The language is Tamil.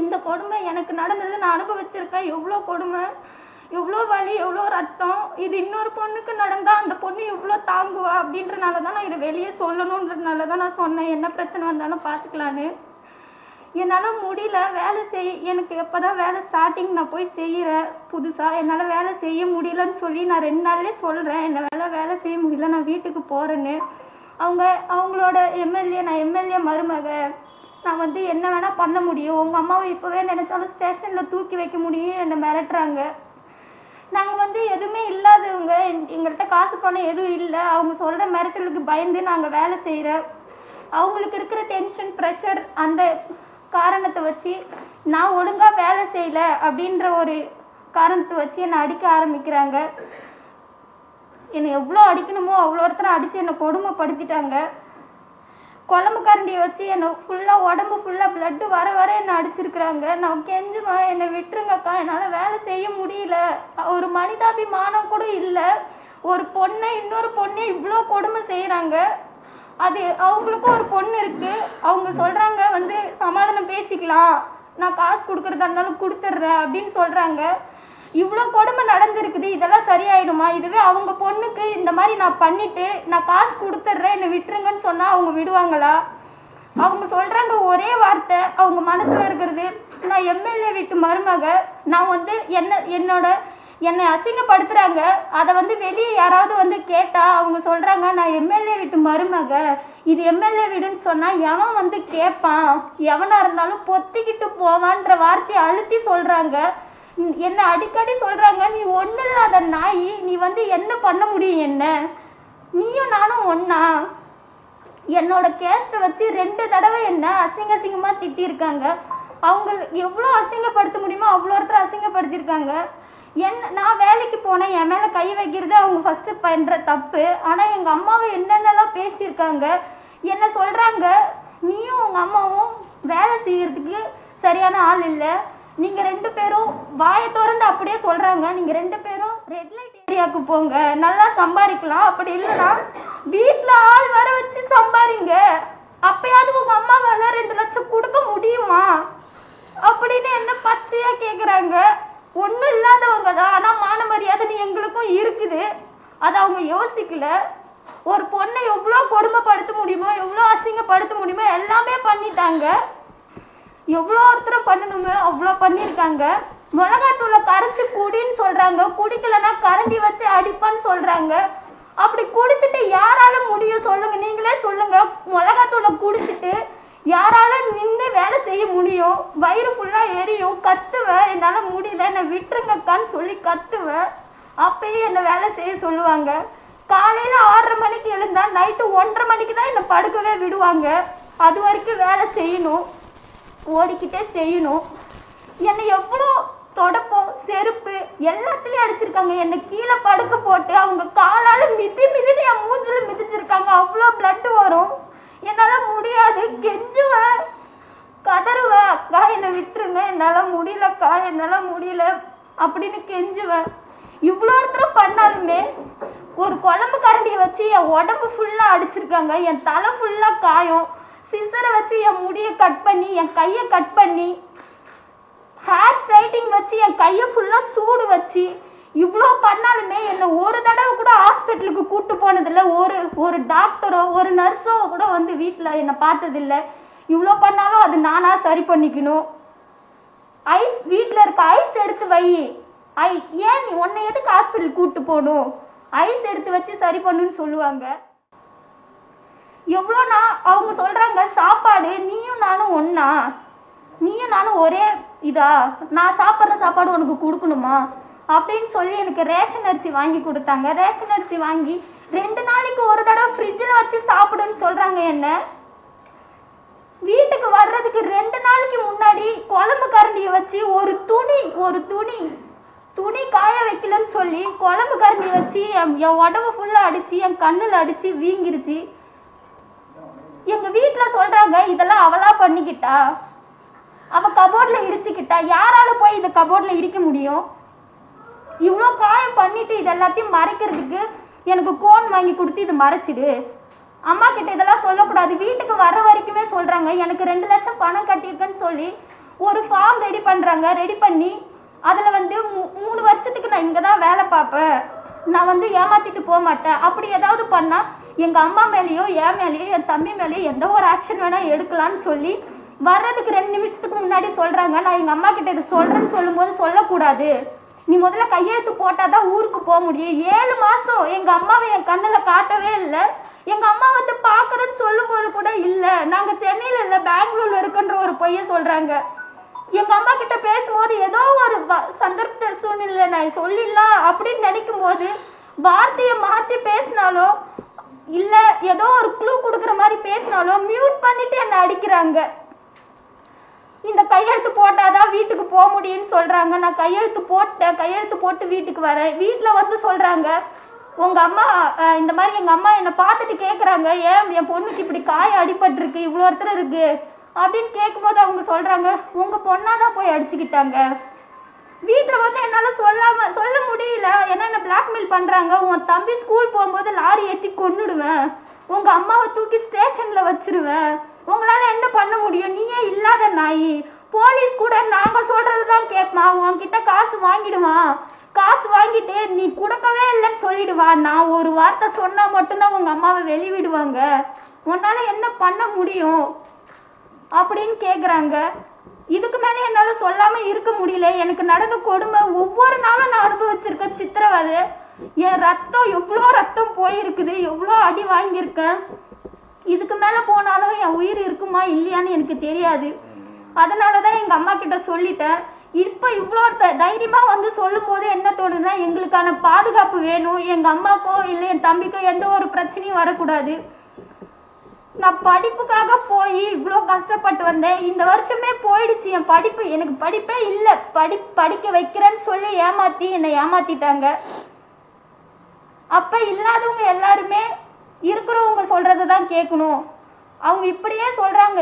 இந்த கொடுமை எனக்கு நடந்தது நான் அனுபவிச்சிருக்கேன். எவ்வளோ கொடுமை எவ்வளோ வலி எவ்வளோ ரத்தம். இது இன்னொரு பொண்ணுக்கு நடந்தால் அந்த பொண்ணு எவ்வளோ தாங்குவா அப்படின்றனால தான் நான் இதை வெளியே சொல்லணுன்றதுனால தான் நான் சொன்னேன். என்ன பிரச்சனை வந்தாலும் பார்த்துக்கலான்னு. என்னால் முடியல வேலை செய். எனக்கு எப்போ தான் வேலை ஸ்டார்டிங் நான் போய் செய்கிறேன் புதுசாக என்னால் வேலை செய்ய முடியலன்னு சொல்லி நான் ரெண்டு நாள்லேயே சொல்கிறேன் என்ன வேலை வேலை செய்ய முடியல நான் வீட்டுக்கு போகிறேன்னு அவங்க அவங்களோட எம்எல்ஏ நான் எம்எல்ஏ மருமக. நான் வந்து என்ன வேணால் பண்ண முடியும். உங்கள் அம்மாவை இப்போவே நினச்சாலும் ஸ்டேஷனில் தூக்கி வைக்க முடியும் என்னை மிரட்டுறாங்க. நாங்கள் வந்து எதுவுமே இல்லாதவங்க. எங்கள்கிட்ட காசு பணம் எதுவும் இல்லை. அவங்க சொல்கிற மிரட்டலுக்கு பயந்து நாங்கள் வேலை செய்கிறோம் அவங்களுக்கு இருக்கிற டென்ஷன் ப்ரெஷர் அந்த காரணத்தை வச்சு நான் ஒழுங்காக வேலை செய்யல அப்படின்ற ஒரு காரணத்தை வச்சு என்னை அடிக்க ஆரம்பிக்கிறாங்க. என்னை எவ்வளோ அடிக்கணுமோ அவ்வளோ ஒருத்தரை அடித்து என்னை கொடுமைப்படுத்திட்டாங்க. குழம்பு கரண்டியை வச்சு என்னை ஃபுல்லாக உடம்பு ஃபுல்லாக பிளட்டு வர வர என்னை அடிச்சிருக்கிறாங்க. நான் கெஞ்சுமா என்னை விட்டுருங்கக்கா என்னால் வேலை செய்ய முடியல. ஒரு மனிதாபிமானம் கூட இல்லை. ஒரு பொண்ணை இன்னொரு பொண்ணை இவ்வளோ கொடுமை செய்கிறாங்க அது அவங்களுக்கும் ஒரு பொண்ணு இருக்கு. அவங்க சொல்கிறாங்க வந்து சமாதானம் பேசிக்கலாம். நான் காசு கொடுக்குறதா இருந்தாலும் கொடுத்துட்றேன் அப்படின்னு சொல்கிறாங்க இவ்வளோ கொடுமை நடந்திருக்குது இதெல்லாம் சரியாயிடுமா? இதுவே அவங்க பொண்ணுக்கு இந்த மாதிரி நான் பண்ணிட்டு நான் காசு கொடுத்துட்றேன் என்னை விட்டுருங்கன்னு சொன்னா அவங்க விடுவாங்களா? அவங்க சொல்றாங்க ஒரே வார்த்தை அவங்க மனசுல இருக்கிறது. நான் எம்எல்ஏ வீட்டு மருமக நான் வந்து என்ன என்னோட என்னை அசிங்கப்படுத்துறாங்க. அதை வந்து வெளியே யாராவது வந்து கேட்டா அவங்க சொல்றாங்க நான் எம்எல்ஏ வீட்டு மருமக இது எம்எல்ஏ வீடுன்னு சொன்னா எவன் வந்து கேட்பான் எவனா இருந்தாலும் பொத்திக்கிட்டு போவான்ற வார்த்தையை அழுத்தி சொல்றாங்க. என்ன அடிக்கடி சொல்றாங்க? நீ ஒன்றும் இல்லாத நாய் நீ வந்து என்ன பண்ண முடியும் என்ன? நீயும் நானும் ஒன்னா என்னோட கேஸ்ட்டை வச்சு ரெண்டு தடவை என்ன அசிங்க அசிங்கமாக திட்டியிருக்காங்க. அவங்க எவ்வளோ அசிங்கப்படுத்த முடியுமோ அவ்வளோ ஒருத்தர் அசிங்கப்படுத்தியிருக்காங்க. என் நான் வேலைக்கு போனேன். என் மேலே கை வைக்கிறது அவங்க ஃபஸ்ட்டு பண்ணுற தப்பு. ஆனால் எங்கள் அம்மாவை என்னென்னலாம் பேசியிருக்காங்க என்ன சொல்கிறாங்க நீயும் உங்கள் அம்மாவும் வேலை செய்யறதுக்கு சரியான ஆள் இல்லை. நீங்கள் ரெண்டு பேரும் வாயை திறந்து அப்படியே சொல்கிறாங்க நீங்கள் ரெண்டு பேரும் ரெட் லைட் ஏரியாவுக்கு போங்க. நல்லா சம்பாதிக்கலாம். அப்படி இல்லைன்னா வீட்டில் ஆள் வர வச்சு சம்பாதிங்க. அப்பயாவது உங்கள் அம்மாவால ரெண்டு லட்சம் கொடுக்க முடியுமா? அப்படின்னு என்ன பச்சையா கேக்குறாங்க. ஒண்ணும் இல்லாதவங்க தான். ஆனா மான மரியாதை எங்களுக்கும் இருக்குது. அது அவங்க யோசிக்கல. ஒரு பொண்ணை எவ்வளோ கொடுமைப்படுத்த முடியுமோ எவ்வளோ அசிங்கப்படுத்த முடியுமோ எல்லாமே பண்ணிட்டாங்க. எவ்வளோ ஒருத்தர் பண்ணணுமோ அவ்வளோ பண்ணியிருக்காங்க. மிளகாத்தூளை கரைச்சி குடின்னு சொல்கிறாங்க குடிக்கலன்னா கரண்டி வச்சு அடிப்பான்னு சொல்கிறாங்க அப்படி குடிச்சிட்டு யாரால முடியும் சொல்லுங்க. நீங்களே சொல்லுங்க. மிளகாத்தூளை குடிச்சிட்டு யாரால நின்று வேலை செய்ய முடியும்? வயிறு ஃபுல்லாக எரியும். கத்துவேன் என்னால் முடியல. என்னை விட்டுருங்கக்கான்னு சொல்லி கத்துவேன் அப்பயே என்னை வேலை செய்ய சொல்லுவாங்க. காலையில் ஆறரை மணிக்கு எழுந்தால் நைட்டு ஒன்றரை மணிக்கு தான் என்னை படுக்கவே விடுவாங்க. அது வரைக்கும் வேலை செய்யணும். ஓடிக்கிட்டே செய்யணும். என்னை எவ்வளோ தொடப்பம் செருப்பு எல்லாத்துலேயும் அடிச்சிருக்காங்க. என்னை கீழே படுக்க போட்டு அவங்க காலால் மிதி மிதினு என் மூஞ்சில் மிதிச்சிருக்காங்க. அவ்வளோ பிளட் வரும். என்னால் முடியாது. கெஞ்சுவேன் கதறுவேன் அக்கா என்னை விட்டுருங்க. என்னால் முடியலக்கா என்னால் முடியல அப்படின்னு கெஞ்சுவேன் இவ்வளோ ஒருத்தர் பண்ணாலுமே ஒரு குழம்பு கரண்டியை வச்சு என் உடம்பு ஃபுல்லாக அடிச்சிருக்காங்க. என் தலை ஃபுல்லாக காயம். சிசரை வச்சு என் முடியை கட் பண்ணி என் கையை கட் பண்ணி ஹேர் ஸ்ட்ரைட்டிங் வச்சு என் கையை ஃபுல்லாக சூடு வச்சு இவ்வளோ பண்ணாலுமே என்னை ஒரு தடவை கூட ஹாஸ்பிட்டலுக்கு கூப்பிட்டு போனதில்ல. ஒரு ஒரு டாக்டரோ ஒரு நர்ஸோ கூட வந்து வீட்டில் என்னை பார்த்ததில்ல. இவ்வளோ பண்ணாலும் அது நானாக சரி பண்ணிக்கணும். ஐஸ் வீட்டில் இருக்க ஐஸ் எடுத்து வை. ஐ ஏன் நீ உன்னை எதுக்கு ஹாஸ்பிட்டல் கூப்பிட்டு போகணும்? ஐஸ் எடுத்து வச்சு சரி பண்ணுன்னு சொல்லுவாங்க. எவ்வளோ நான் அவங்க சொல்கிறாங்க சாப்பாடு நீயும் நானும் ஒன்றா நீயும் நானும் ஒரே இதா? நான் சாப்பிட்ற சாப்பாடு உனக்கு கொடுக்கணுமா? அப்படின்னு சொல்லி எனக்கு ரேஷன் அரிசி வாங்கி கொடுத்தாங்க. ரேஷன் அரிசி வாங்கி ரெண்டு நாளைக்கு ஒரு தடவை ஃப்ரிட்ஜில் வச்சு சாப்பிடுன்னு சொல்கிறாங்க என்ன? வீட்டுக்கு வர்றதுக்கு ரெண்டு நாளைக்கு முன்னாடி குழம்பு கரண்டியை வச்சு ஒரு துணி ஒரு துணி துணி காய வைக்கலன்னு சொல்லி குழம்பு கரண்டி வச்சு என் உடம்பு ஃபுல்லாக அடித்து என் கண்ணில் அடித்து வீங்கிருச்சு. எங்க வீட்டுல சொல்றாங்க இதெல்லாம் அவளா பண்ணிக்கிட்டா? அவ கபோர்ட்ல இடிச்சுக்கிட்டா. யாரால போய் இந்த கபோர்ட்ல இடிக்க முடியும்? இவ்வளோ காயம் பண்ணிட்டு இது எல்லாத்தையும் மறைக்கிறதுக்கு எனக்கு கோன் வாங்கி கொடுத்து இது மறைச்சிடு. அம்மா கிட்ட இதெல்லாம் சொல்லக்கூடாது. வீட்டுக்கு வர்ற வரைக்குமே சொல்றாங்க. எனக்கு ரெண்டு லட்சம் பணம் கட்டியிருக்கேன்னு சொல்லி ஒரு ஃபார்ம் ரெடி பண்றாங்க. ரெடி பண்ணி அதுல வந்து மூணு வருஷத்துக்கு நான் இங்க தான் வேலை பார்ப்பேன். நான் வந்து ஏமாத்திட்டு போக மாட்டேன். அப்படி ஏதாவது பண்ணா எங்க அம்மா மேலேயோ என் மேலேயோ என் தம்பி மேலேயோ எந்த ஒரு ஆக்ஷன் வேணா எடுக்கலாம்னு சொல்லி வர்றதுக்கு ரெண்டு நிமிஷத்துக்கு முன்னாடி சொல்றாங்க. நான் எங்க அம்மா கிட்ட இது சொல்றேன்னு சொல்லும்போது சொல்லக்கூடாது. நீ முதல்ல கையெழுத்து போட்டாதான் ஊருக்கு போக முடியும். ஏழு மாசம் எங்க அம்மாவை என் கண்ணுல காட்டவே இல்லை. எங்க அம்மா வந்து பாக்குறேன்னு சொல்லும்போது கூட இல்ல. நாங்க சென்னையில இல்ல பெங்களூர்ல இருக்குன்ற ஒரு பொய்ய சொல்றாங்க. எங்க அம்மா கிட்ட பேசும்போது ஏதோ ஒரு வ- சந்தர்ப்ப சூழ்நிலை நான் சொல்லிடலாம் அப்படின்னு நினைக்கும் போது வார்த்தையை மாத்தி பேசினாலும் இல்ல ஏதோ ஒரு க்ளூ கொடுக்குற மாதிரி பேசினாலும் மியூட் பண்ணிட்டு என்ன அடிக்கிறாங்க. இந்த கையெழுத்து போட்டாதான் வீட்டுக்கு போக முடியும்னு சொல்றாங்க. நான் கையெழுத்து போட்டேன் கையெழுத்து போட்டு வீட்டுக்கு வரேன். வீட்டில் வந்து சொல்றாங்க உங்க அம்மா இந்த மாதிரி எங்க அம்மா என்னை பார்த்துட்டு கேக்குறாங்க. ஏன் என் பொண்ணுக்கு இப்படி காய அடிபட்டிருக்கு இவ்வளோ ஒருத்தர் இருக்கு? அப்படின்னு கேட்கும்போது அவங்க சொல்றாங்க உங்க பொண்ணாதான் போய் அடிச்சுக்கிட்டாங்க. வீட்டில் வந்து என்னால் சொல்லாம சொல்ல முடியல. ஏன்னா என்ன பிளாக்மெயில் பண்ணுறாங்க உன் தம்பி ஸ்கூல் போகும்போது லாரி எட்டி கொன்னுடுவேன் உங்கள் அம்மாவை தூக்கி ஸ்டேஷனில் வச்சிருவேன் உங்களால் என்ன பண்ண முடியும்? நீயே இல்லாத நாய். போலீஸ் கூட நாம் சொல்கிறது தான் கேட்பான் உன்கிட்ட காசு வாங்கிடுவான் காசு வாங்கிட்டு நீ கொடுக்கவே இல்லைன்னு சொல்லிடுவான் நான் ஒரு வார்த்தை சொன்னால் மட்டும்தான் உங்கள் அம்மாவை வெளிவிடுவாங்க. உன்னால் என்ன பண்ண முடியும்? அப்படின்னு கேட்குறாங்க இதுக்கு மேல என்னால சொல்லாம இருக்க முடியல. எனக்கு நடந்த கொடுமை ஒவ்வொரு நாளும் நான் அனுபவிச்சிருக்கேன் சித்திரவதை என் ரத்தம் எவ்வளோ ரத்தம் போயிருக்குது? எவ்வளோ அடி வாங்கியிருக்கேன்? இதுக்கு மேல போனாலும் என் உயிர் இருக்குமா இல்லையான்னு எனக்கு தெரியாது. அதனாலதான் எங்கள் அம்மா கிட்ட சொல்லிட்டேன். இப்போ இவ்வளோ த- வந்து சொல்லும் போது என்ன தோணுதுன்னா எங்களுக்கான பாதுகாப்பு வேணும். எங்கள் அம்மாக்கோ இல்லை என் தம்பிக்கோ எந்த ஒரு பிரச்சனையும் வரக்கூடாது. நான் படிப்புக்காக போய் இவ்வளோ கஷ்டப்பட்டு வந்தேன். இந்த வருஷமே போயிடுச்சு. என் படிப்பு எனக்கு படிப்பே இல்லை. படி படிக்க வைக்கிறேன்னு சொல்லி ஏமாத்தி என்னை ஏமாத்திட்டாங்க. அப்ப இல்லாதவங்க எல்லாருமே இருக்கிறவங்க சொல்றதை தான் கேட்கணும் அவங்க இப்படியே சொல்றாங்க.